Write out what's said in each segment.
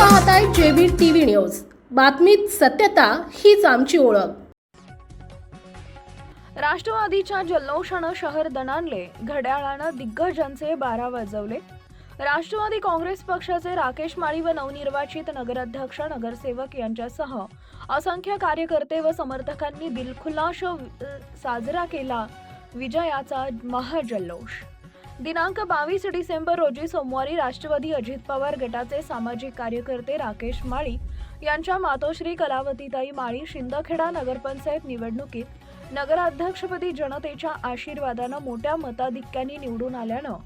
पाहताय JB TV news. बातमीत सत्यता हीच आमची ओळख. राष्ट्रवादीच्या जल्लोषानं शहर दणाणले. घड्याळानं दिग्गजांचे बारा वाजवले. राष्ट्रवादी काँग्रेस पक्षाचे राकेश माळी व नवनिर्वाचित नगराध्यक्ष नगरसेवक यांच्यासह असंख्य कार्यकर्ते व समर्थकांनी दिलखुलाश साजरा केला. विजयाचा महाजल्लोष. दिनांक बावीस डिसेंबर रोजी सोमवारी राष्ट्रवादी अजित पवार गटाचे सामाजिक कार्यकर्ते राकेश माळी यांच्या मातोश्री कलावतीताई माळी शिंदखेडा नगरपंचायत निवडणुकीत नगराध्यक्षपदी जनतेच्या आशीर्वादानं मोठ्या मताधिक्याने निवडून आल्यानं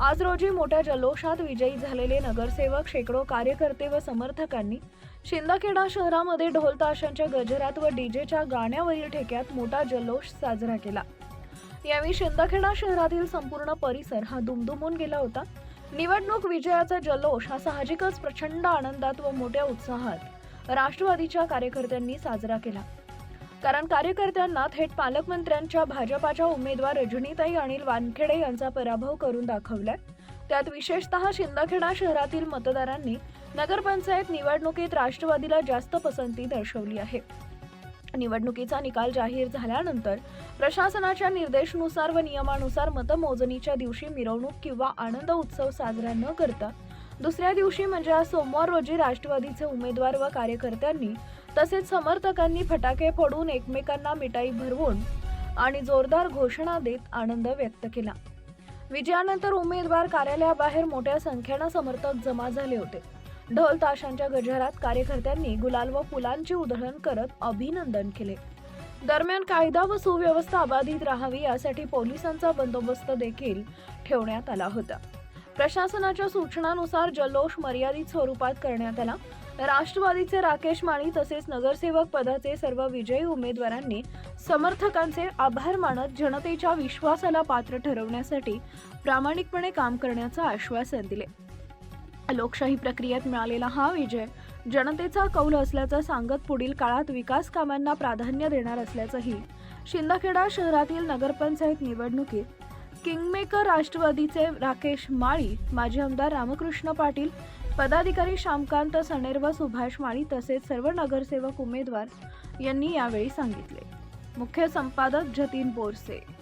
आज रोजी मोठ्या जल्लोषात विजयी झालेले नगरसेवक शेकडो कार्यकर्ते व समर्थकांनी शिंदखेडा शहरामध्ये ढोलताशांच्या गजरात व डीजेच्या गाण्यावरील ठेक्यात मोठा जल्लोष साजरा केला. यावेळी शिंदखेडा शहरातील संपूर्ण परिसर हा दुमदुमून गेला होता. निवडणूक विजयाचा जल्लोष हा साहजिकच प्रचंड आनंदात व मोठ्या उत्साहात राष्ट्रवादीच्या कार्यकर्त्यांनी साजरा केला. कारण कार्यकर्त्यांना थेट पालकमंत्र्यांच्या भाजपाच्या उमेदवार रजनीताई अनिल वानखेडे यांचा पराभव करून दाखवलाय. त्यात विशेषतः शिंदखेडा शहरातील मतदारांनी नगरपंचायत निवडणुकीत राष्ट्रवादीला जास्त पसंती दर्शवली आहे. निवडणुकीचा निकाल जाहीर झाल्यानंतर प्रशासनाच्या निर्देशनुसार व नियमानुसार मतमोजणीच्या दिवशी मिरवणूक किंवा आनंद उत्सव साजरा न करता दुसऱ्या दिवशी म्हणजे आज सोमवार रोजी राष्ट्रवादीचे उमेदवार व कार्यकर्त्यांनी तसेच समर्थकांनी फटाके फोडून एकमेकांना मिठाई भरवून आणि जोरदार घोषणा देत आनंद व्यक्त केला. विजयानंतर उमेदवार कार्यालयाबाहेर मोठ्या संख्येनं समर्थक जमा झाले होते. ढोल ताशांच्या गजरात कार्यकर्त्यांनी गुलाल व फुलांची उधळण करत अभिनंदन केले. दरम्यान कायदा व सुव्यवस्था अबाधित राहावी यासाठी पोलिसांचा बंदोबस्त देखील ठेवण्यात आला होता. प्रशासनाच्या सूचनानुसार जल्लोष मर्यादित स्वरूपात करण्यात आला. राष्ट्रवादीचे राकेश माळी तसेच नगरसेवक पदाचे सर्व विजयी उमेदवारांनी समर्थकांचे आभार मानत जनतेच्या विश्वासाला पात्र ठरवण्यासाठी प्रामाणिकपणे काम करण्याचं आश्वासन दिले. लोकशाही प्रक्रियेत मिळालेला हा विजय. जनतेचा कौल असल्याचं सांगत पुढील काळात विकास कामांना प्राधान्य देणार असल्याचंही. शिंदखेडा शहरातील नगरपंचायत निवडणुकीत किंगमेकर राष्ट्रवादीचे राकेश माळी माजी आमदार रामकृष्ण पाटील पदाधिकारी श्यामकांत सनेर्व व सुभाष माळी तसेच सर्व नगरसेवक उमेदवार यांनी यावेळी सांगितले. मुख्य संपादक जतीन बोरसे.